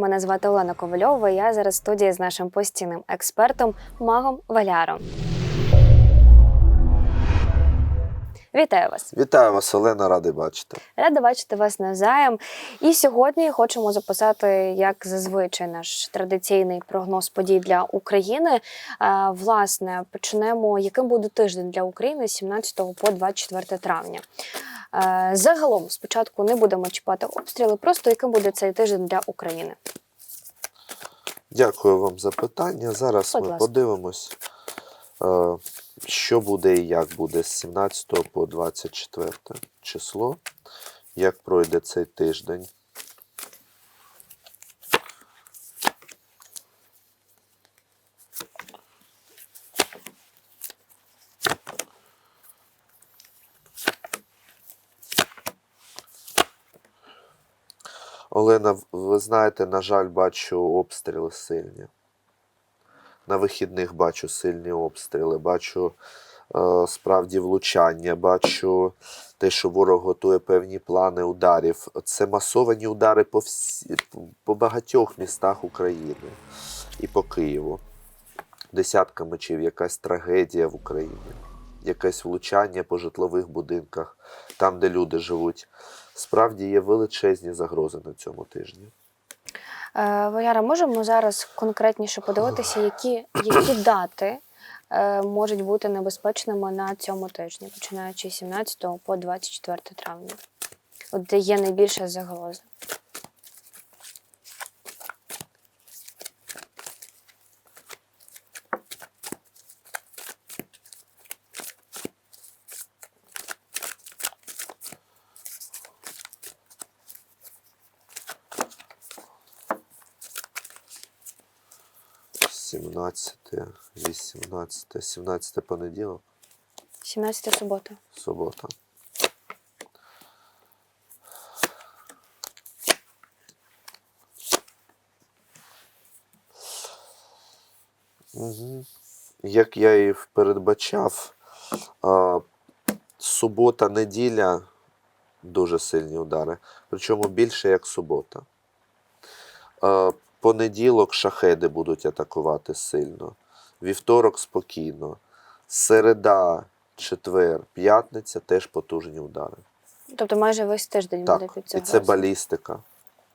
Мене звати Олена Ковальова. і Я зараз в студії з нашим постійним експертом Магом Валяром. Вітаю вас! Вітаю вас, Олена, радий бачити. Рада бачити вас навзаєм. І сьогодні хочемо записати, як зазвичай, наш традиційний прогноз подій для України. Власне, почнемо, яким буде тиждень для України з 17 по 24 травня. Е, Загалом, спочатку не будемо чіпати обстріли, просто яким буде цей тиждень для України. Дякую вам за питання. Зараз Будь ми ласка. подивимось, е, що буде і як буде з 17 по 24 число, як пройде цей тиждень. В- ви знаєте, на жаль, бачу обстріли сильні. На вихідних бачу сильні обстріли, бачу е, справді влучання, бачу те, що ворог готує певні плани ударів. Це масовані удари по, всі, по багатьох містах України і по Києву. Десятка мечів, якась трагедія в Україні, якесь влучання по житлових будинках, там, де люди живуть. Справді є величезні загрози на цьому тижні. Е, Валяра, можемо зараз конкретніше подивитися, які, які дати е, можуть бути небезпечними на цьому тижні, починаючи з 17 по 24 травня, от де є найбільша загроза. Сімнадцяте, вісімнадцяте, сімнадцяте понеділок, 17 субота. субота. Угу. Як я і передбачав, субота, неділя дуже сильні удари. Причому більше як субота. Понеділок шахеди будуть атакувати сильно. Вівторок спокійно. Середа, четвер, п'ятниця теж потужні удари. Тобто майже весь тиждень буде Так, під і це балістика.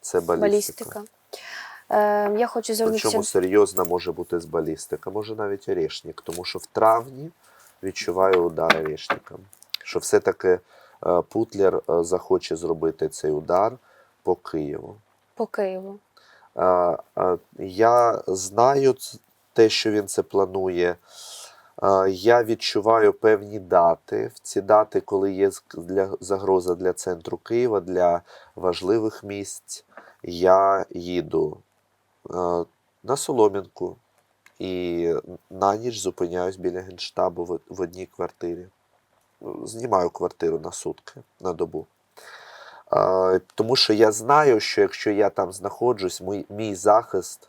Це балістика. балістика. Е, я хочу звернутися. Причому серйозна може бути з балістика, може навіть орешник, тому що в травні відчуваю удар орешником. Що все-таки е, Путлер е, захоче зробити цей удар по Києву. по Києву. Я знаю те, що він це планує. Я відчуваю певні дати. В ці дати, коли є для, загроза для центру Києва, для важливих місць, я їду на Солом'янку і на ніч зупиняюсь біля генштабу в одній квартирі. Знімаю квартиру на сутки, на добу. Тому що я знаю, що якщо я там знаходжусь, мій, мій захист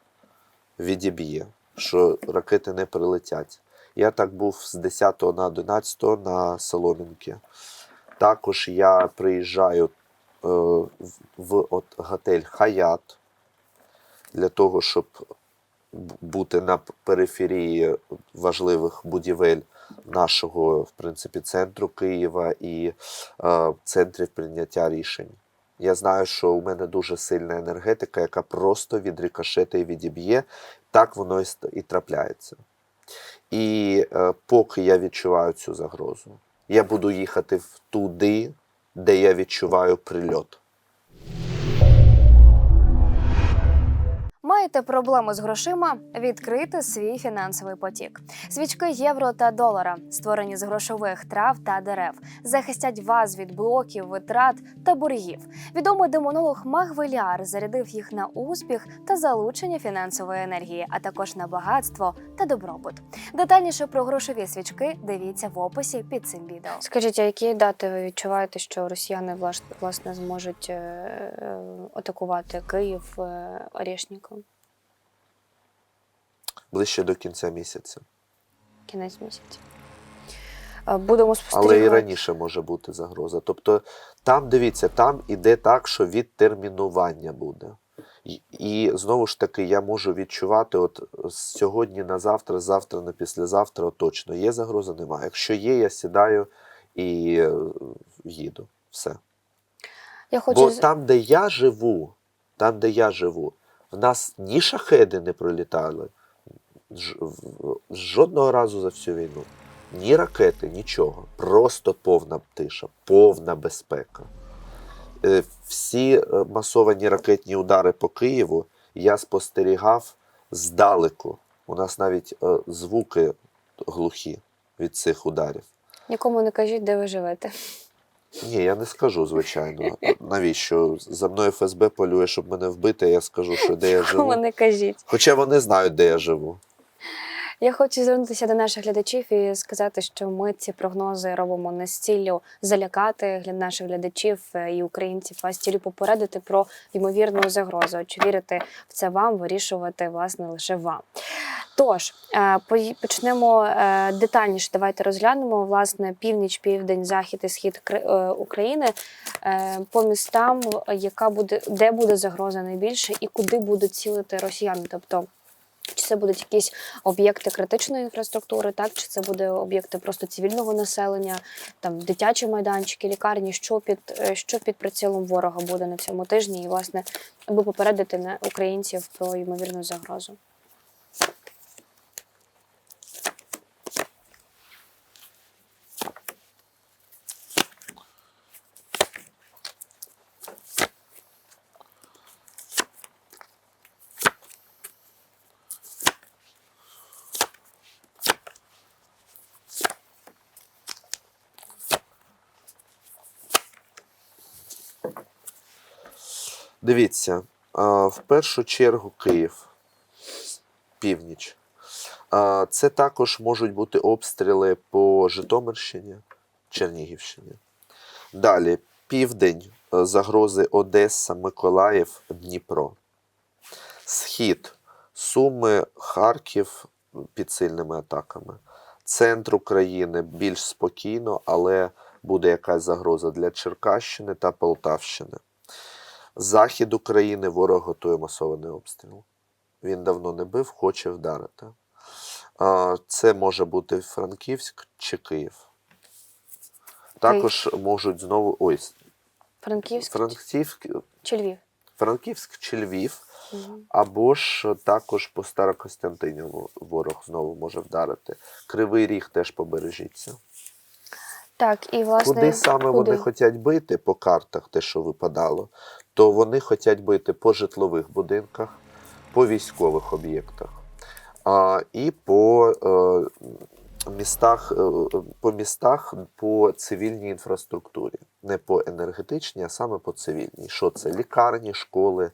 відіб'є, що ракети не прилетять. Я так був з 10 на 11 на Солом'янки. Також я приїжджаю е, в- в от, готель Хаят для того, щоб бути на периферії важливих будівель нашого, в принципі, центру Києва і е, центрів прийняття рішень. Я знаю, що у мене дуже сильна енергетика, яка просто відрикошета і відіб'є. Так воно і, і трапляється. І е, поки я відчуваю цю загрозу, я буду їхати туди, де я відчуваю прильот. Маєте проблеми з грошима? Відкрити свій фінансовий потік. Свічки євро та долара, створені з грошових трав та дерев, захистять вас від блоків, витрат та боргів. Відомий демонолог Магвеліар зарядив їх на успіх та залучення фінансової енергії, а також на багатство та добробут. Детальніше про грошові свічки дивіться в описі під цим відео. Скажіть, а які дати ви відчуваєте, що росіяни власне зможуть е, атакувати Київ е, Орішником? Ближче до кінця місяця. Кінець місяця. Будемо спостерігати. Але і раніше може бути загроза. Тобто, там дивіться, там іде так, що відтермінування буде. І, і знову ж таки, я можу відчувати, от сьогодні на завтра, завтра на післязавтра, точно є загроза, немає. Якщо є, я сідаю і е, їду. Все. Я хочу Бо там, де я живу, там, де я живу, в нас ні шахеди не пролітали жодного разу за всю війну. Ні ракети, нічого. Просто повна тиша, повна безпека. Е, Всі е, масовані ракетні удари по Києву я спостерігав здалеку. У нас навіть е, звуки глухі від цих ударів. нікому не кажіть, де ви живете. Ні, я не скажу, звичайно. Навіщо? За мною ФСБ полює, щоб мене вбити, я скажу, що де я Нікому живу. не кажіть. Хоча вони знають, де я живу. Я хочу звернутися до наших глядачів і сказати, що ми ці прогнози робимо не з ціллю залякати наших глядачів е, і українців, а з ціллю попередити про ймовірну загрозу. Чи вірити в це вам, вирішувати власне лише вам. Тож е, почнемо е, детальніше. Давайте розглянемо власне північ, південь, захід і схід України по містам, яка буде де буде загроза найбільше і куди будуть цілити росіяни. Тобто чи це будуть якісь об'єкти критичної інфраструктури, так? Чи це буде об'єкти просто цивільного населення, там дитячі майданчики, лікарні, що під е, що під прицілом ворога буде на цьому тижні, і власне аби попередити на українців про ймовірну загрозу. Дивіться, в першу чергу Київ, північ. Це також можуть бути обстріли по Житомирщині, Чернігівщині. Далі південь, е, загрози Одеса, Миколаїв, Дніпро. Схід, Суми, Харків під сильними атаками. Центр України більш спокійно, але буде якась загроза для Черкащини та Полтавщини. Захід України ворог готує масований обстріл. Він давно не бив, хоче вдарити. Це може бути Франківськ чи Київ. Також можуть знову. Ой, Франківськ Франківськ, чи Львів? Франківськ чи Львів, або ж також по Старокостянтиніву ворог знову може вдарити. Кривий ріг теж побережіться. Так, і власне Куди саме куди? вони хочуть бити по картах, те, що випадало, то вони хочуть бити по житлових будинках, по військових об'єктах а, і по е, містах, е, по містах по цивільній інфраструктурі. Не по енергетичній, а саме по цивільній. Що це? Лікарні, школи,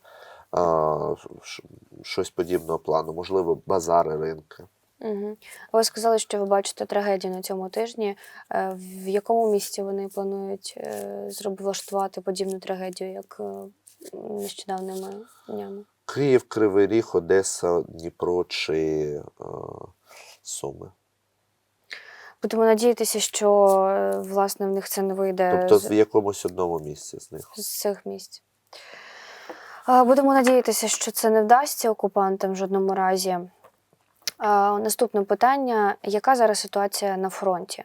щось подібного плану, можливо, базари, ринки. Угу. Ви сказали, що ви бачите трагедію на цьому тижні. Е, В якому місці вони планують е, влаштувати подібну трагедію, як е, нещодавними днями? Київ, Кривий Ріг, Одеса, Дніпро чи е, Суми. Будемо надіятися, що власне в них це не вийде Тобто з, в якомусь одному місці з них. з цих місць. Будемо надіятися, що це не вдасться окупантам в жодному разі. Наступне питання: яка зараз ситуація на фронті?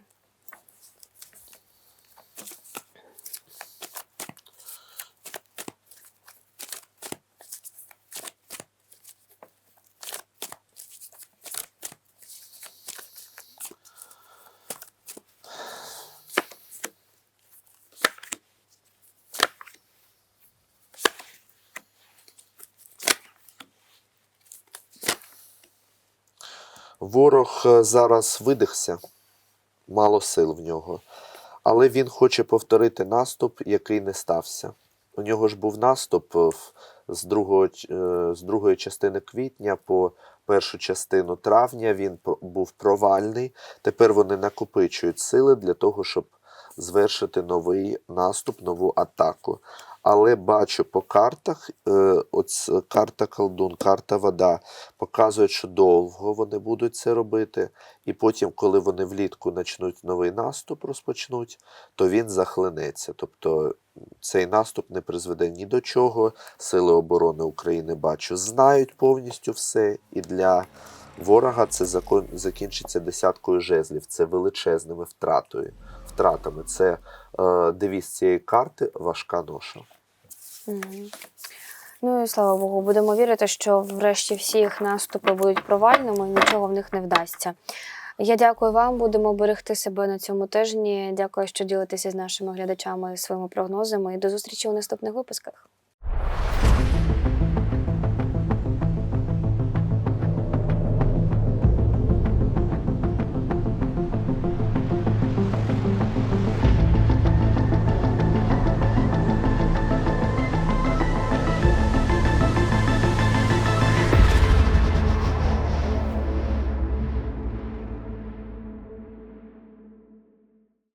Ворог е, зараз видихся, мало сил в нього, але він хоче повторити наступ, який не стався. У нього ж був наступ е, з, другого, е, з другої частини квітня по першу частину травня. Він був провальний. Тепер вони накопичують сили для того, щоб звершити новий наступ, нову атаку. Але бачу по картах, е, оц, карта колдун, карта вода, показують, що довго вони будуть це робити. І потім, коли вони влітку почнуть новий наступ, розпочнуть, то він захлинеться. Тобто цей наступ не призведе ні до чого. Сили оборони України бачу, знають повністю все. І для ворога це закон, закінчиться десяткою жезлів. Це величезними втратою, втратами. Це е, девіз цієї карти важка ноша. Ну і слава Богу, будемо вірити, що врешті всі їх наступи будуть провальними, нічого в них не вдасться. Я дякую вам, будемо берегти себе на цьому тижні. Дякую, що ділитеся з нашими глядачами своїми прогнозами. І до зустрічі у наступних випусках.